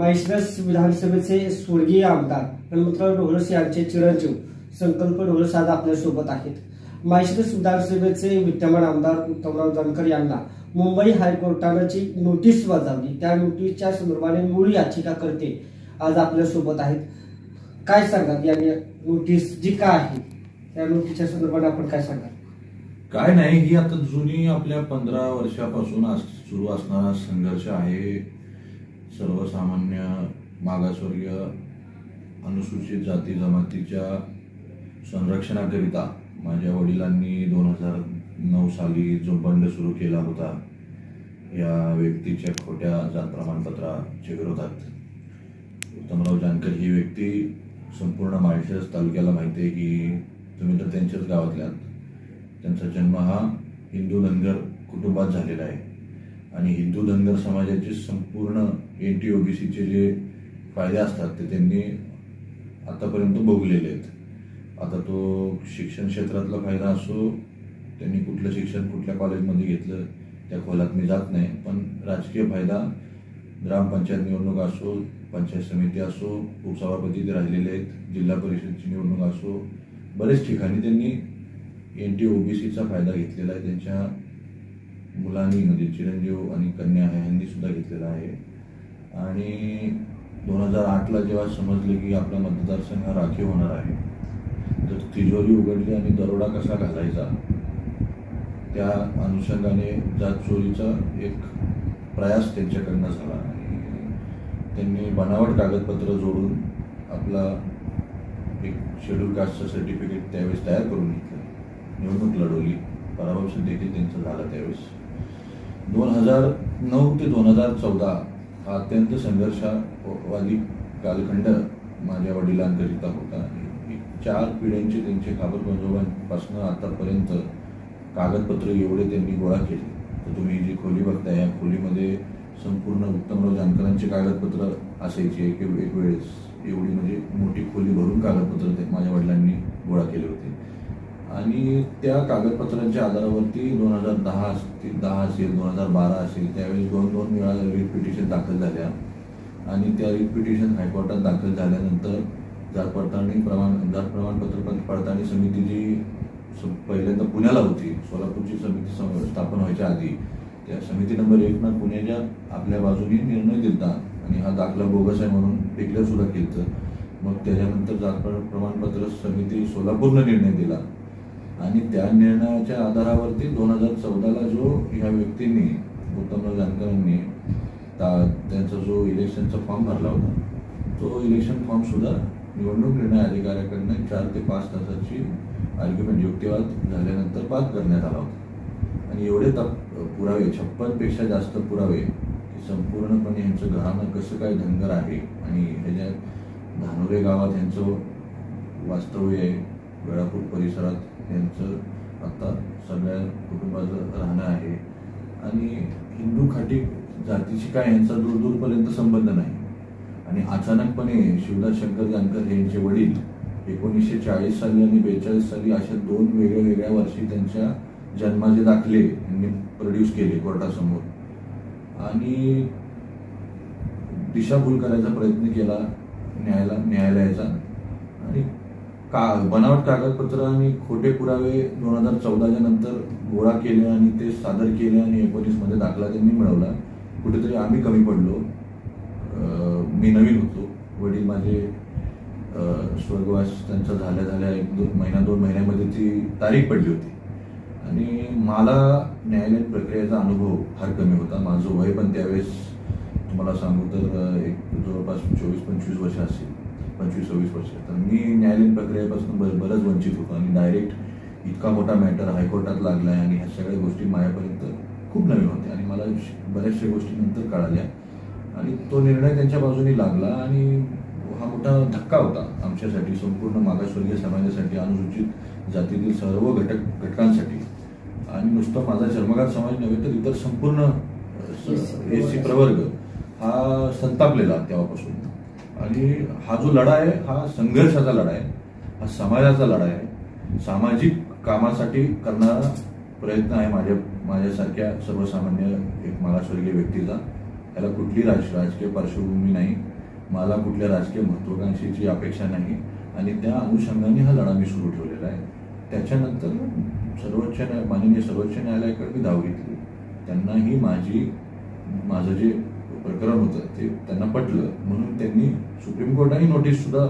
माहेश्वरस विधानसभेचे स्वर्गीय आमदार हनुमंतराव ढोळस यांचे चिरंजीव संकल्प ढोळस आज आपल्यासोबत आहेत. माहेश्वरस विधानसभेचे विद्यमान आमदार उत्तमराव जानकर यांना मुंबई हायकोर्टानं जी नोटीस बजावली. त्या नोटीसच्या संदर्भाने मूळ याचिका करते आज आपल्यासोबत आहेत. काय सांगाल? या नोटीस जी काय आहे? त्या नोटीसच्या संदर्भाने आपण काय सांगाल? काय नाही ही आता जुनी आपल्या पंधरा वर्षापासून आज सुरू असणारा संघर्ष आहे. सर्वसामान्य मागासवर्गीय अनुसूचित जाती जमातीच्या संरक्षणाकरिता माझ्या वडिलांनी दोन हजार नऊ साली जो बंड सुरू केला होता या व्यक्तीच्या खोट्या जात प्रमाणपत्राच्या विरोधात. उत्तमराव जानकर ही व्यक्ती संपूर्ण माळशेज तालुक्याला माहिती आहे की तुम्ही तर त्यांच्याच गावातल्या त्यांचा जन्म हा हिंदू धनगर कुटुंबात झालेला आहे. आणि हिंदू धनगर समाजाची संपूर्ण एन टी ओ बी सीचे जे फायदे असतात ते त्यांनी आतापर्यंत भोगलेले आहेत. आता तो शिक्षण क्षेत्रातला फायदा असो त्यांनी कुठलं शिक्षण कुठल्या कॉलेजमध्ये घेतलं त्या खोलात मी जात नाही. पण राजकीय फायदा ग्रामपंचायत निवडणूक असो पंचायत समिती असो उपसभापती ते राहिलेले आहेत जिल्हा परिषदची निवडणूक असो बरेच ठिकाणी त्यांनी एन टी ओ बी सीचा फायदा घेतलेला आहे. त्यांच्या मुलांनी म्हणजे चिरंजीव आणि कन्या ह्यांनी सुद्धा घेतलेला आहे. आणि दोन हजार आठला जेव्हा समजले की आपला मतदारसंघ हा राखीव होणार आहे तर तिजोरी उघडली आणि दरोडा कसा घालायचा त्या अनुषंगाने जात चोरीचा एक प्रयास त्यांच्याकडनं झाला. त्यांनी बनावट कागदपत्र जोडून आपला एक शेड्यूल कास्टचं सर्टिफिकेट त्यावेळेस तयार करून घेतलं. निवडणूक लढवली. पराभव देखील त्यांचं झालं त्यावेळेस. दोन हजार नऊ ते दोन हजार चौदा हा अत्यंत संघर्षावादी कालखंड माझ्या वडिलांकरिता होता. चार पिढ्यांचे त्यांचे काबल पंजोबांपासून आतापर्यंत कागदपत्र एवढे त्यांनी गोळा केले. तर तुम्ही जी खोली बघताय या खोलीमध्ये संपूर्ण उत्तमराव जानकरांचे कागदपत्र असायचे. एक एक वेळेस एवढी म्हणजे मोठी खोली भरून कागदपत्र ते माझ्या वडिलांनी गोळा केले होते. आणि त्या कागदपत्रांच्या आधारावरती दोन हजार दहा असतील दहा असेल दोन हजार बारा असेल त्यावेळेस दोन दोन वेळा रिट पिटिशन दाखल झाल्या. आणि त्या रिट पिटिशन हायकोर्टात दाखल झाल्यानंतर जात पडताळणी प्रमाण जात प्रमाणपत्र पडताळणी समिती जी पहिल्यांदा पुण्याला होती सोलापूरची समिती स्थापन व्हायच्या आधी त्या समिती नंबर एकनं पुण्याच्या आपल्या बाजूने निर्णय दिलता. आणि हा दाखला बोगस आहे म्हणून डिक्लेअर सुद्धा केलं मग त्याच्यानंतर जात प्रमाणपत्र समिती सोलापूरनं निर्णय दिला. आणि त्या निर्णयाच्या आधारावरती दोन हजार चौदाला जो ह्या व्यक्तींनी उत्तमराव जानकरांनी ता- त्यांचा जो इलेक्शनचा फॉर्म भरला होता तो इलेक्शन फॉर्म सुद्धा निवडणूक निर्णय अधिकाऱ्याकडनं चार ते पाच तासाची आर्ग्युमेंट युक्तिवाद झाल्यानंतर पास करण्यात आला होता. आणि एवढे तप पुरावे छप्पनपेक्षा जास्त पुरावे की संपूर्णपणे यांचं घराणं कसं काय धनगर आहे आणि ह्याच्यात धानोरे गावात यांचं वास्तव्य आहे वेळापूर परिसरात यांचं आता सगळ्या कुटुंबाचं राहणं आहे. आणि हिंदू खाटी जातीशी काय यांचा दूर दूरपर्यंत संबंध नाही. आणि अचानकपणे शिवदास शंकर जानकर यांचे वडील एकोणीसशे चाळीस साली आणि बेचाळीस साली अशा दोन वेगळ्या वेगळ्या वर्षी त्यांच्या जन्माचे दाखले यांनी प्रोड्यूस केले कोर्टासमोर. आणि दिशाभूल करायचा प्रयत्न केला न्यायाला न्यायालयाचा. आणि का बनावट कागदपत्र आणि खोटे पुरावे दोन हजार चौदाच्या नंतर गोळा केले आणि ते सादर केले आणि एकोणीसमध्ये दाखला त्यांनी मिळवला. कुठेतरी आम्ही कमी पडलो. मी नवीन होतो. वडील माझे स्वर्गवास त्यांचा झाल्या झाल्या एक दोन महिना दोन महिन्यामध्ये ती तारीख पडली होती. आणि मला न्यायालयीन प्रक्रियेचा अनुभव फार कमी होता. माझं वय पण त्यावेळेस तुम्हाला सांगू तर एक जवळपास चोवीस पंचवीस वर्ष असेल. पंचवीस सव्वीस वर्ष. तर मी न्यायालयीन प्रक्रियेपासून बर बरंच वंचित होतो आणि डायरेक्ट इतका मोठा मॅटर हायकोर्टात लागला आहे आणि ह्या सगळ्या गोष्टी माझ्यापर्यंत खूप नवीन होत्या आणि मला बऱ्याचशा गोष्टी नंतर कळाल्या. आणि तो निर्णय त्यांच्या बाजूने लागला आणि हा मोठा धक्का होता आमच्यासाठी संपूर्ण मागासवर्गीय समाजासाठी अनुसूचित जातीतील सर्व घटक घटकांसाठी. आणि नुसतं माझा चर्मकार समाज नव्हे तर इतर संपूर्ण एस सी प्रवर्ग हा संतापलेला तेव्हापासून. आणि हा जो लढा आहे हा संघर्षाचा लढा आहे हा समाजाचा लढा आहे. सामाजिक कामासाठी करणारा प्रयत्न आहे माझ्या माझ्यासारख्या सर्वसामान्य एक मागासवर्गीय व्यक्तीचा. याला कुठली राज राजकीय पार्श्वभूमी नाही मला कुठल्या राजकीय महत्वाकांक्षेची अपेक्षा नाही आणि त्या अनुषंगाने हा लढा मी सुरू ठेवलेला आहे. त्याच्यानंतर सर्वोच्च न्याय माननीय सर्वोच्च न्यायालयाकडे मी धाव घेतली. त्यांनाही माझी माझं जे प्रकरण होतं ते त्यांना पटलं. म्हणून त्यांनी सुप्रीम कोर्टाने नोटीस सुद्धा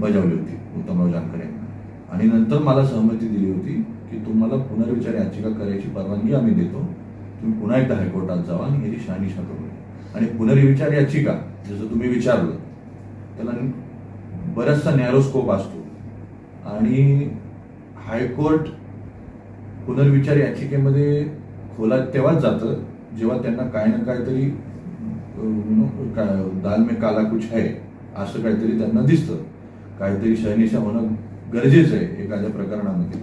बजावली होती उत्तमराव जानकर यांना. आणि नंतर मला सहमती दिली होती की तुम्हाला पुनर्विचार याचिका करायची परवानगी आम्ही देतो. तुम्ही पुन्हा एकदा हायकोर्टात जावा आणि ह्याची शहानिशा करू आणि पुनर्विचार याचिका जसं तुम्ही विचारलं त्याला बराचसा नॅरो स्कोप असतो. आणि हायकोर्ट पुनर्विचार याचिकेमध्ये खोलात तेव्हाच जातं जेव्हा त्यांना काय ना काहीतरी दाल में काला कुछ है असं काहीतरी त्यांना दिसतं. काहीतरी शहनिशा होणं गरजेचं आहे एखाद्या प्रकरणामध्ये.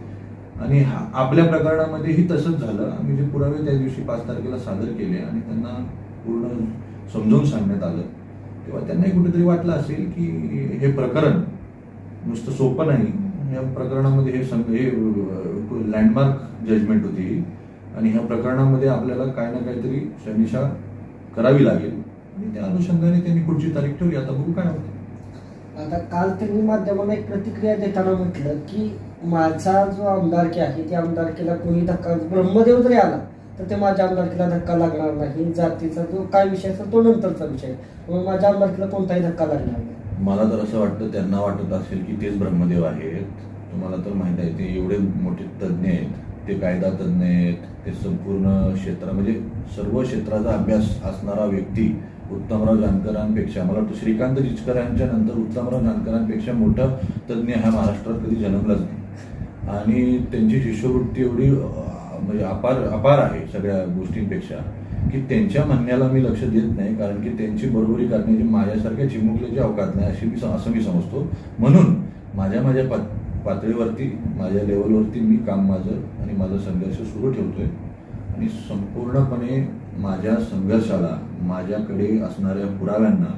आणि हा- आपल्या प्रकरणामध्येही तसंच झालं. आम्ही जे पुरावे त्या दिवशी पाच तारखेला सादर केले आणि त्यांना पूर्ण समजावून सांगण्यात आलं. तेव्हा त्यांनाही कुठेतरी वाटलं असेल की हे प्रकरण नुसतं सोपं नाही. या प्रकरणामध्ये हे सं हे लँडमार्क जजमेंट होती. आणि ह्या प्रकरणामध्ये आपल्याला काय ना काहीतरी शहनिशा करावी लागेल. आणि त्या अनुषंगाने त्यांनी पुढची तारीख ठेवली. आता बघू काय होतं आता काल त्यांनी माध्यमांना एक प्रतिक्रिया देताना म्हटलं की माझा जो आमदारकी आहे त्या आमदारकीला कोणी धक्का ब्रह्मदेव जरी आला तर ते माझ्या आमदारकीला धक्का लागणार नाही. जातीचा जो काय विषय असेल तो नंतरचा विषय मग माझ्या आमदारकीला कोणताही धक्का लागणार नाही. मला तर असं वाटतं त्यांना वाटत असेल की तेच ब्रह्मदेव आहेत. तुम्हाला तर माहीत आहे ते एवढे मोठे तज्ज्ञ आहेत. ते कायदा तज्ज्ञ आहेत. ते संपूर्ण क्षेत्र म्हणजे सर्व क्षेत्राचा अभ्यास असणारा व्यक्ती उत्तमराव जानकरांपेक्षा मला वाटतं श्रीकांत जिचकरांच्या नंतर उत्तमराव जानकरांपेक्षा मोठा तज्ज्ञ हा महाराष्ट्रात कधी जन्मलाच नाही. आणि त्यांची शिष्यवृत्ती एवढी म्हणजे अपार अपार आहे सगळ्या गोष्टींपेक्षा की त्यांच्या म्हणण्याला मी लक्ष देत नाही कारण की त्यांची बरोबरी करण्याची माझ्यासारख्या चिमुकल्याची अवकात नाही अशी मी स- असं मी समजतो. म्हणून माझ्या माझ्या पात पातळीवरती माझ्या लेवलवरती मी काम माझं आणि माझा संघर्ष सुरू ठेवतोय. आणि संपूर्णपणे माझ्या संघर्षाला माझ्याकडे असणाऱ्या पुराव्यांना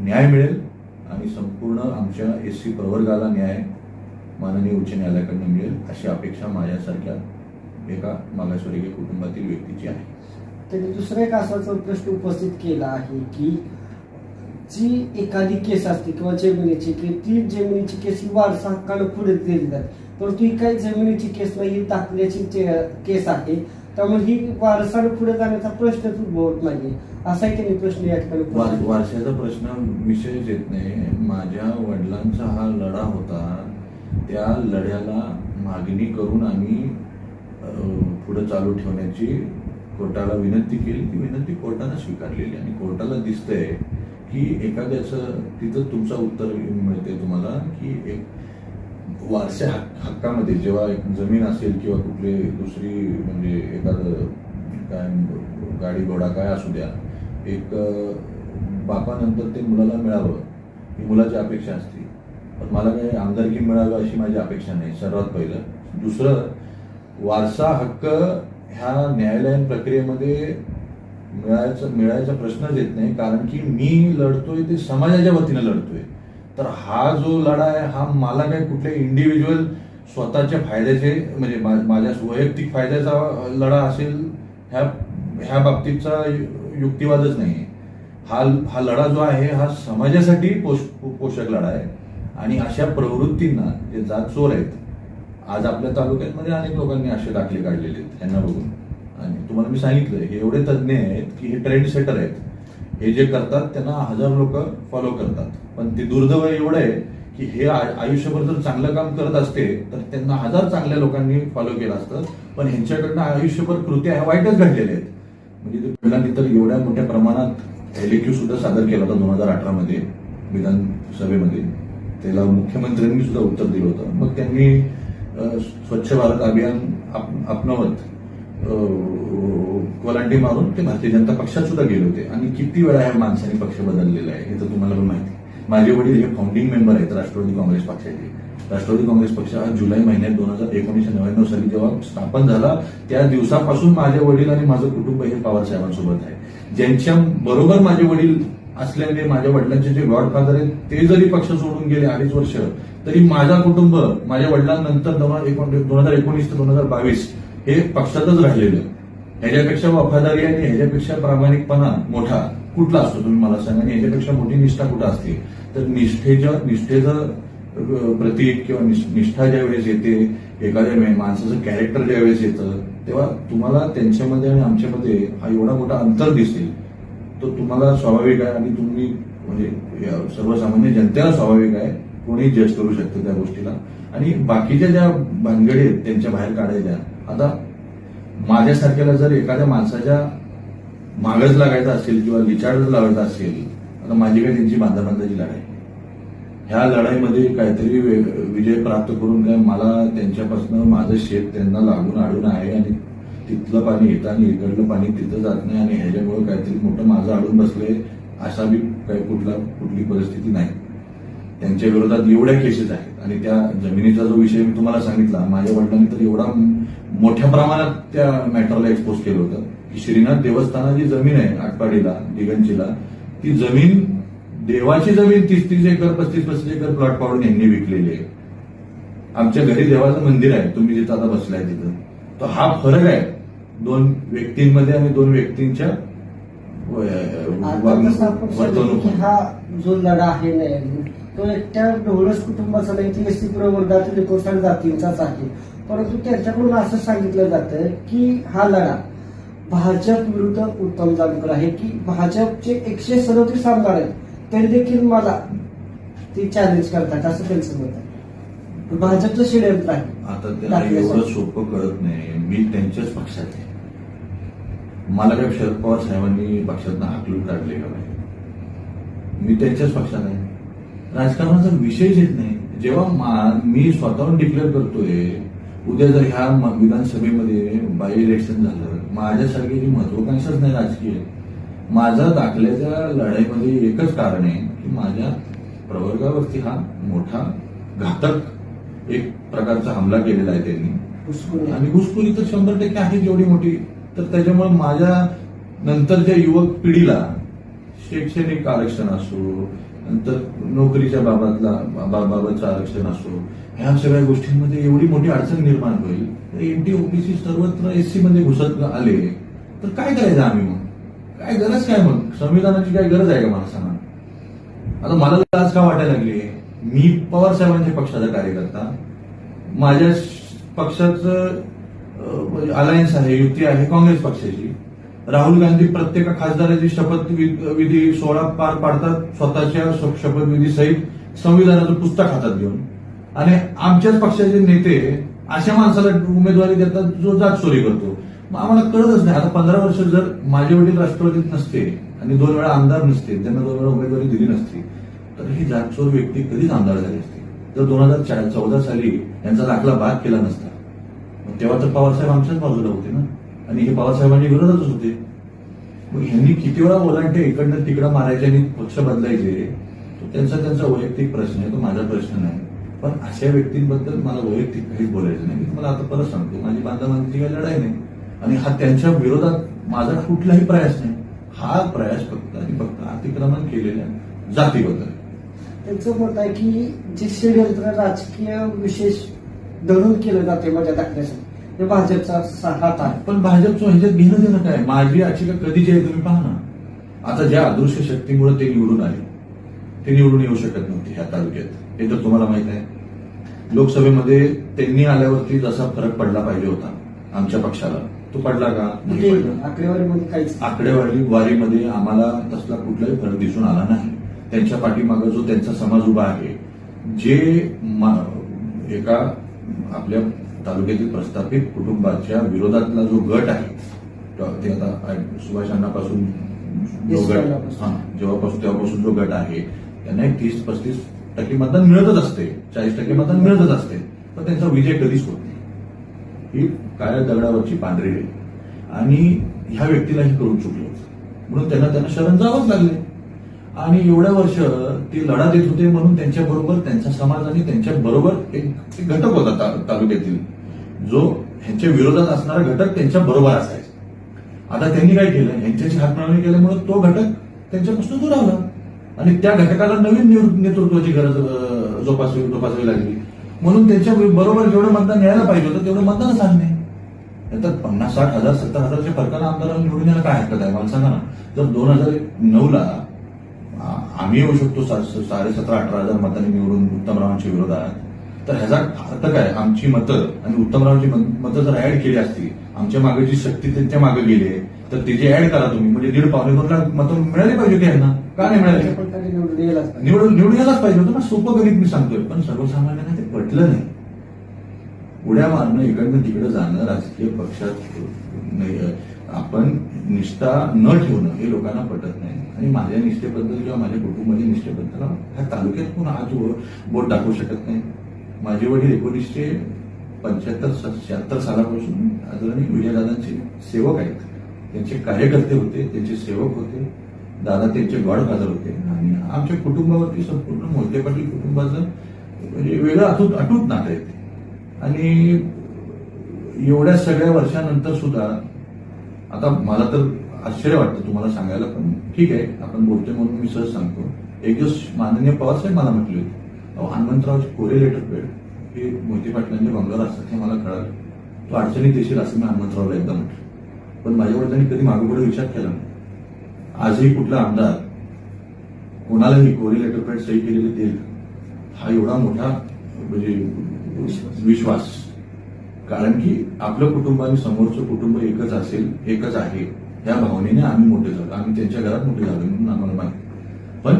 न्याय मिळेल आणि संपूर्ण आमच्या एस सी प्रवर्गाला न्याय माननीय उच्च न्यायालयाकडनं मिळेल अशी अपेक्षा माझ्यासारख्या एका मागासवर्गीय कुटुंबातील व्यक्तीची आहे. त्यांनी दुसरा एक असाच प्रश्न उपस्थित केला आहे की जी एखादी केस असते किंवा जमिनीची की ती जमिनीची केस ही वारसा हक्कानं पुढे दिली जाते. परंतु ही काही जमिनीची केस नाही ही दाखल्याची केस आहे. त्यामुळे ही वारसानं पुढे जाण्याचा प्रश्नच उद्भवत नाही असाही त्यांनी प्रश्न या ठिकाणी. वारशाचा प्रश्न विषयच येत नाही. माझ्या वडिलांचा हा लढा होता. त्या लढ्याला मागणी करून आम्ही पुढे चालू ठेवण्याची कोर्टाला विनंती केली. ती विनंती कोर्टानं स्वीकारलेली. आणि कोर्टाला दिसतंय की एखाद्याचं तिथं तुमचं उत्तर मिळते तुम्हाला की एक वारसा हक्कामध्ये जेव्हा एक जमीन असेल किंवा कुठली दुसरी म्हणजे एखादं काय गाडी घोडा काय असू द्या एक बापानंतर ते मुलाला मिळावं ही मुलाची अपेक्षा असते. पण मला काही आमदारकी मिळावं अशी माझी अपेक्षा नाही सर्वात पहिलं. दुसरं वारसा हक्क ह्या न्यायालयीन प्रक्रियेमध्ये मिळायचा मिळायचा प्रश्नच येत नाही कारण की मी लढतोय ते समाजाच्या वतीनं लढतोय. तर हा जो लढा आहे हा मला काही कुठल्या इंडिव्हिज्युअल स्वतःच्या फायद्याचे म्हणजे मा- माझ्या वैयक्तिक फायद्याचा लढा असेल ह्या ह्या बाबतीतचा युक्तिवादच नाही हा हा लढा जो आहे हा समाजासाठी पोष पोषक लढा आहे. आणि अशा प्रवृत्तींना जे जात चोर आहेत आज आपल्या तालुक्यांमध्ये अनेक लोकांनी असे दाखले काढलेले आहेत यांना बघून. आणि तुम्हाला मी सांगितलं हे एवढे तज्ज्ञ आहेत की हे ट्रेंड सेटर आहेत. हे जे करतात त्यांना हजार लोक फॉलो करतात. पण ते दुर्दैव एवढं आहे की हे आयुष्यभर जर चांगलं काम करत असते तर त्यांना हजार चांगल्या लोकांनी फॉलो केलं असतं. पण ह्यांच्याकडनं आयुष्यभर कृत्या ह्या वाईटच घडलेल्या आहेत. म्हणजे ते तर एवढ्या मोठ्या प्रमाणात एलएक्यू सुद्धा सादर केला होता दोन हजार अठरामध्ये विधानसभेमध्ये. त्याला मुख्यमंत्र्यांनी सुद्धा उत्तर दिलं होतं. मग त्यांनी स्वच्छ भारत अभियान आप- कोलांडी कोलांटी मारून ते भारतीय जनता पक्षात सुद्धा गेले होते. आणि किती वेळा ह्या माणसाने पक्ष बदललेला आहे हे तर तुम्हाला पण माहिती माझे वडील हे फाउंडिंग मेंबर आहेत राष्ट्रवादी काँग्रेस पक्षाचे. राष्ट्रवादी काँग्रेस पक्ष हा जुलै महिन्यात दोन हजार एकोणीसशे नव्याण्णव साली जेव्हा स्थापन झाला त्या दिवसापासून माझे वडील आणि माझं कुटुंब हे पवारसाहेबांसोबत आहे. ज्यांच्या बरोबर माझे वडील असल्याने माझ्या वडिलांचे जे गॉडफादर आहेत ते जरी पक्ष सोडून गेले अडीच वर्ष तरी माझा कुटुंब माझ्या वडिलांनंतर एकोण- दोन हजार एकोणीस ते दोन हजार बावीस हे पक्षातच राहिलेलं. ह्याच्यापेक्षा वफादारी आणि ह्याच्यापेक्षा प्रामाणिकपणा मोठा कुठला असतो? तुम्ही मला सांगा. आणि ह्याच्यापेक्षा मोठी निष्ठा कुठं असते? तर निष्ठेच्या निष्ठेचं प्रतीक किंवा निष्ठा निष्ठा ज्यावेळेस येते एखाद्या माणसाचं कॅरेक्टर ज्यावेळेस येतं तेव्हा तुम्हाला त्यांच्यामध्ये आणि आमच्यामध्ये हा एवढा मोठा अंतर दिसेल. तो तुम्हाला स्वाभाविक आहे आणि तुम्ही म्हणजे सर्वसामान्य जनतेला स्वाभाविक आहे. कोणी जज करू शकतं त्या गोष्टीला. आणि बाकीच्या ज्या भानगडी आहेत त्यांच्या बाहेर काढायच्या आता माझ्यासारख्याला जर एखाद्या माणसाच्या मागच लागायचा असेल किंवा लिचाडच लागायचा असेल आता माझी काय त्यांची बांधाबांधाची लढाई? ह्या लढाईमध्ये काहीतरी विजय प्राप्त करून काय मला त्यांच्यापासून माझं शेत त्यांना लागून आडून आहे आणि तिथलं पाणी येतं आणि इकडलं पाणी तिथं जात नाही आणि ह्याच्यामुळे काहीतरी मोठं माझं आडून बसले असा बी काही कुठला कुठली परिस्थिती नाही. त्यांच्या विरोधात एवढ्या केसेस आहेत. आणि त्या जमिनीचा जो विषय मी तुम्हाला सांगितला माझ्या वडिलांनी तर एवढा मोठ्या प्रमाणात त्या मॅटरला एक्सपोज केलं होतं. की श्रीनाथ देवस्थानाची जमीन आहे आटपाडीला दिगंजीला ती जमीन देवाची जमीन तीस तीस एकर पस्तीस पस्तीस एकर प्लॉट पाडून यांनी विकलेली आहे. आमच्या घरी देवाचं मंदिर आहे तुम्ही जिथं आता बसलाय तिथं. तर हा फरक आहे. दोन व्यक्तींमध्ये आणि दोन व्यक्तींच्या व- आता कसं आपण सांगितलं की वर्तणूक हा जो लढा आहे तो एकट्या ढोळस कुटुंबाचा नाही ती एसटी प्रवर्गातील एकोणसाठ जातींचाच आहे. परंतु त्यांच्याकडून असं सांगितलं जातं की हा लढा भाजप विरुद्ध उत्तम जानकर आहे की भाजपचे एकशे सदोतीस आमदार आहेत तरी देखील मला ते चॅलेंज करतात असं त्यांचं मत आहे. भाजपचं षडयंत्र आहे. आता त्यांना एवढं सोपं कळत नाही मी त्यांच्याच पक्षात आहे. मला काय शरद पवार साहेबांनी पक्षातनं हाकलून काढले का नाही? मी त्यांच्याच पक्षात आहे. राजकारणाचा विषयच येत नाही. जेव्हा मा- स्वतःहून डिक्लेअर करतोय उद्या जर ह्या विधानसभेमध्ये बाय इलेक्शन झालं माझ्यासारखी महत्वाकांक्षाच नाही राजकीय. माझा दाखल्याच्या लढाईमध्ये एकच कारण आहे की माझ्या प्रवर्गावरती हा मोठा घातक एक प्रकारचा हमला केलेला आहे त्यांनी. आणि घुसखोरी तर शंभर टक्के आहे जेवढी मोठी. तर त्याच्यामुळे माझ्या नंतरच्या युवक पिढीला शैक्षणिक आरक्षण असो नंतर नोकरीच्या बाबतला बाबतचं आरक्षण असो ह्या सगळ्या गोष्टींमध्ये एवढी मोठी अडचण निर्माण होईल. तर एमटी ओबीसी सर्वत्र एससी मध्ये घुसत आले तर काय करायचं आम्ही मग? काय गरज काय मग? संविधानाची काय गरज आहे का माणसांना? आता मला लाज का वाटायला लागली? मी पवार साहेबांच्या पक्षाचा कार्यकर्ता. माझ्या पक्षाचं अलायन्स म्हणजे आहे युती आहे काँग्रेस पक्षाची. राहुल गांधी प्रत्येक खासदाराची शपथ विधी सोहळा पार पाडतात स्वतःच्या शपथविधी सहित संविधानाचं पुस्तक हातात घेऊन. आणि आमच्याच पक्षाचे नेते अशा माणसाला उमेदवारी देतात जो जात चोरी करतो. मग आम्हाला कळतच नाही. आता पंधरा वर्ष जर माझे वडील राष्ट्रवादीत नसते आणि दोन वेळा आमदार नसते त्यांना दोन वेळा उमेदवारी दिली नसती तर ही जातचोर व्यक्ती कधीच आमदार झाली असते जर दोन हजार चौदा साली यांचा दाखला बाद केला नसता तेव्हा तर पवारसाहेब आमच्याच बाजूला होते ना. आणि हे बाबासाहेबांनी विरोधातच होते. मग ह्यांनी किती वेळा ओलांटे इकडनं तिकडं मारायचे आणि पक्ष बदलायचे तो त्यांचा त्यांचा वैयक्तिक प्रश्न आहे तो माझा प्रश्न नाही. पण अशा व्यक्तींबद्दल मला वैयक्तिक काहीच बोलायचं नाही. मी तुम्हाला आता परत सांगतो माझी बांधवांची काही लढाई नाही. आणि हा त्यांच्या विरोधात माझा कुठलाही प्रयास नाही. हा प्रयास फक्त आणि फक्त अतिक्रमण केलेल्या जातीबद्दल. त्यांचं मत आहे की जे षडयंत्र राजकीय विशेष धरून केलं जाते माझ्या दाखल्यासाठी हे भाजपचा हात आहे. पण भाजपचं ह्याच्यात घेणं देणं काय माझी याचिका कधीची आहे तुम्ही पहा ना आता ज्या अदृश्य शक्तीमुळे ते निवडून आले ते निवडून येऊ शकत नव्हते ह्या तालुक्यात. हे तर तुम्हाला माहीत आहे. लोकसभेमध्ये त्यांनी आल्यावरती जसा फरक पडला पाहिजे होता आमच्या पक्षाला. तो पडला का. आकडेवारीमध्ये काहीच आकडेवारी वारीमध्ये आम्हाला तसला कुठलाही फरक दिसून आला नाही. त्यांच्या पाठीमागे जो त्यांचा समाज उभा आहे जे एका आपल्या तालुक्यातील प्रस्थापित कुटुंबाच्या विरोधातला जो गट आहे तो- आता सुभाष अण्णापासून जो गट. हा जेव्हापासून तेव्हापासून जो गट आहे त्यांना एक तीस पस्तीस टक्के मतदान मिळतच असते चाळीस टक्के मतदान मिळतच असते. पण त्यांचा विजय कधीच होत नाही. ही काळ्या दगडावरची पांढरी आणि ह्या व्यक्तीलाही करून चुकलं म्हणून त्यांना त्यांना शरण जावंच लागले आणि एवढ्या वर्ष ते लढा देत होते म्हणून त्यांच्या बरोबर त्यांचा समाज आणि त्यांच्या बरोबर एक घटक होता तालुक्यातील. जो ह्यांच्या विरोधात असणारा घटक त्यांच्या बरोबर असायचा. आता त्यांनी काय केलं? ह्यांच्याशी हातमिळवणी केल्यामुळे तो घटक त्यांच्यापासून दूर आला आणि त्या घटकाला नवीन नेतृत्वाची गरज जोपासवी जोपासावी लागली. म्हणून त्यांच्या बरोबर जेवढं मतदान यायला पाहिजे होतं तेवढं मतदान सांगणे नाही पन्नास साठ हजार सत्तर हजारच्या फरकाला आमदारांना निवडून यायला काय हरकत आहे? मला सांगा ना. जर दोन हजार नऊ ला आम्ही येऊ शकतो साडे सतरा अठरा हजार मतांनी निवडून उत्तमरावांच्या विरोधात. तर ह्याचा अर्थ काय? आमची मतं आणि उत्तमरावांची मत- जर ऍड केली असती आमच्या मागे जी शक्ती त्यांच्या मागे गेली तर त्याची ऍड करा तुम्ही म्हणजे दीड पावणे दोन लाख मतं मिळाली पाहिजे होती यांना. का नाही मिळाली? निवडून. निवडून यायलाच पाहिजे होतं. ना सोपं गणित मी सांगतोय. पण सर्वसामान्यांना ते पटलं नाही. उड्या मारणं इकडनं तिकडे जाणं राजकीय पक्षात आपण निष्ठा न ठेवणं हे लोकांना पटत नाही. आणि माझ्या निष्ठेबद्दल किंवा माझ्या कुटुंबाच्या निष्ठेबद्दल ह्या तालुक्यात कोण आज बोट टाकू शकत नाही. माझे वडील एकोणीसशे पंच्याहत्तर शहात्तर सालापासून आदरणीय विजयदादांचे सेवक आहेत. त्यांचे कार्यकर्ते होते त्यांचे सेवक होते. दादा त्यांचे गॉडफादर होते. आणि आमच्या कुटुंबावरती संपूर्ण मोहिते पाटील कुटुंबाचं म्हणजे वेगळं अतूट अटूट नातं येते आणि एवढ्या सगळ्या वर्षानंतर सुद्धा आता मला तर आश्चर्य वाटतं तुम्हाला सांगायला पण ठीक आहे आपण बोलतोय म्हणून मी सहज सांगतो. एक दिवस माननीय पवारसाहेब मला म्हटले होते अहो, हनुमंतरावचे कोरे लेटर पेड हे मोहिते पाटलांच्या बंगल्यावर असतात हे मला कळालं. तो अडचणीत येशील असं मी हनुमंतरावला एकदा म्हटलं. पण माझ्या वडिलांनी कधी मागोपुढे विचार केला नाही. आजही कुठला आमदार कोणालाही कोरिलेटर लेटर सही केलेली देईल हा एवढा मोठा म्हणजे विश्वास कारण की आपलं कुटुंब आणि समोरचं कुटुंब एकच असेल एकच आहे. या भावनेने आम्ही मोठे झालो. आम्ही त्यांच्या घरात मोठे झालो म्हणून आम्हाला माहिती पण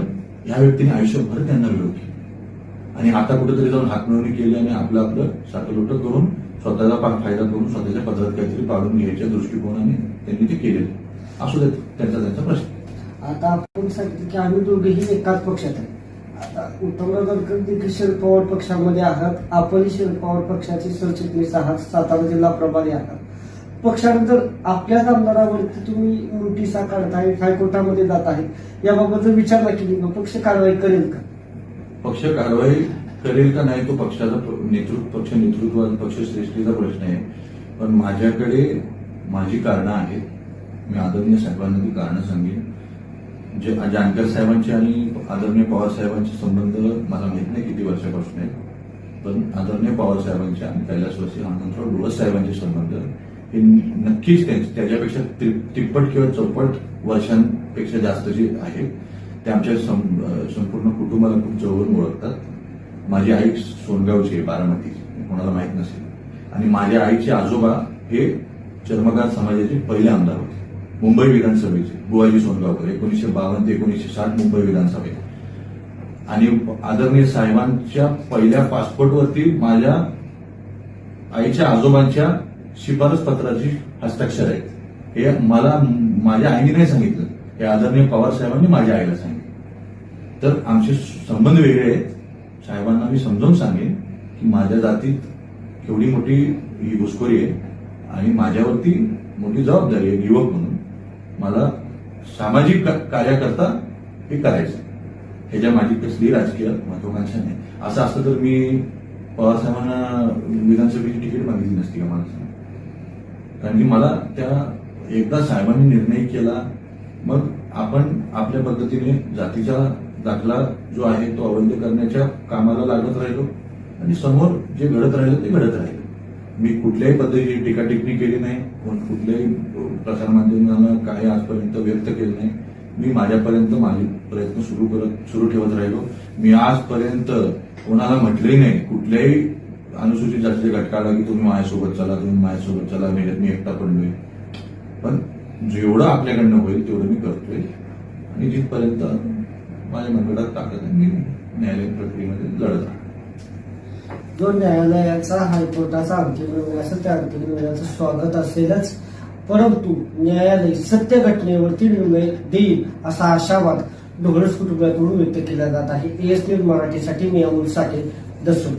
या व्यक्तीने आयुष्यभर त्यांना विरोध केला आणि आता कुठेतरी जाऊन हातमिळवणी केली आणि आपलं आपलं सातलोट करून स्वतःचा फायदा करून स्वतःच्या पदरात काहीतरी पाडून घ्यायच्या दृष्टिकोनाने त्यांनी ते केलेलं असू देत त्यांचा त्यांचा प्रश्न. आता आपण सांगितलं की आम्ही दोघेही एकाच पक्षात आहे. उत्तमराव जानकर देखील शरद पवार पक्षामध्ये आहात. आपणही शरद पवार पक्षाचे सरचिटणीस आहात. सातारा जिल्हा प्रभारी आहात. पक्षानंतर आपल्याच आमदारावरती तुम्ही नोटिसा काढताय हायकोर्टामध्ये जात आहे. याबाबत जर विचारणा केली मग पक्ष कारवाई करेल का? पक्ष कारवाई करेल का नाही तो पक्षाचा नेतृत्व पक्ष नेतृत्व पक्ष श्रेष्ठीचा प्रश्न आहे. पण माझ्याकडे माझी कारणं आहेत. मी आदरणीय साहेबांना ती कारणं सांगेन. जे जानकर साहेबांची आणि आदरणीय पवारसाहेबांचे संबंध मला माहीत नाही किती वर्षापासून आहे. पण आदरणीय पवारसाहेबांचे आणि कैलासवासी हनुमंतराव डोळस साहेबांचे संबंध हे नक्कीच त्या- त्याच्यापेक्षा ति- तिप्पट किंवा चौपट वर्षांपेक्षा जास्त जे आहे. ते आमच्या सं- संपूर्ण कुटुंबाला खूप जवळून ओळखतात. माझी आई सोनगावची आहे बारामतीची कोणाला माहीत नसेल. आणि माझ्या आईचे आजोबा हे चर्मकार समाजाचे पहिले आमदार होते. मुंबई विधानसभेचे बुवाजी सोनगावकर एकोणीसशे बावन्न ते एकोणीसशे साठ मुंबई विधानसभेत. आणि आदरणीय साहेबांच्या पहिल्या पासपोर्टवरती माझ्या आईच्या आजोबांच्या शिफारस पत्राची हस्ताक्षर आहेत. हे मला माझ्या आईने नाही सांगितलं. हे आदरणीय पवार साहेबांनी माझ्या आईला सांगितलं. तर आमचे संबंध वेगळे आहेत. साहेबांना मी समजावून सांगेन की माझ्या जातीत केवढी मोठी ही घुसखोरी आहे आणि माझ्यावरती मोठी जबाबदारी आहे युवक म्हणून. मला सामाजिक कार्याकरता हे करायचं ह्याच्या माझी कसली राजकीय महत्वाकांक्षा नाही. असं असतं तर मी पवारसाहेबांना विधानसभेची तिकीट मागितली नसती का मला कारण की मला त्या एकदा साहेबांनी निर्णय केला मग आपण आपल्या पद्धतीने जातीचा दाखला जो आहे तो अवैध करण्याच्या कामाला लागत राहिलो आणि समोर जे घडत राहिलं ते घडत राहिलं. मी कुठल्याही पद्धतीची टीका टिप्पणी केली नाही कोण कुठल्याही प्रसारमाध्यमांना काही आजपर्यंत व्यक्त केलं नाही. मी माझ्यापर्यंत माझे प्रयत्न सुरू करत सुरू ठेवत राहिलो. मी आजपर्यंत कोणाला म्हटलंही नाही कुठल्याही अनुसूचित जातीच्या घटकाला की तुम्ही माझ्यासोबत चला तुम्ही माझ्यासोबत चला मी मी एकटा पडलोय. पण जेवढं आपल्याकडनं होईल तेवढं मी करतोय. आणि जिथपर्यंत माझ्या मनगटात ताकद आहे मी न्यायालयीन प्रक्रियेमध्ये लढत राहणार जो न्यायालयाचा हायकोर्टाचा अंतिम निर्णय असेल त्या अंतिम निर्णयाचं स्वागत असेलच. परंतु न्यायालय सत्य घटनेवरती निर्णय देईल असा आशावाद ढोळस कुटुंबाकडून व्यक्त केला जात आहे. एस न्यूज मराठीसाठी मी अमोल साठे दसून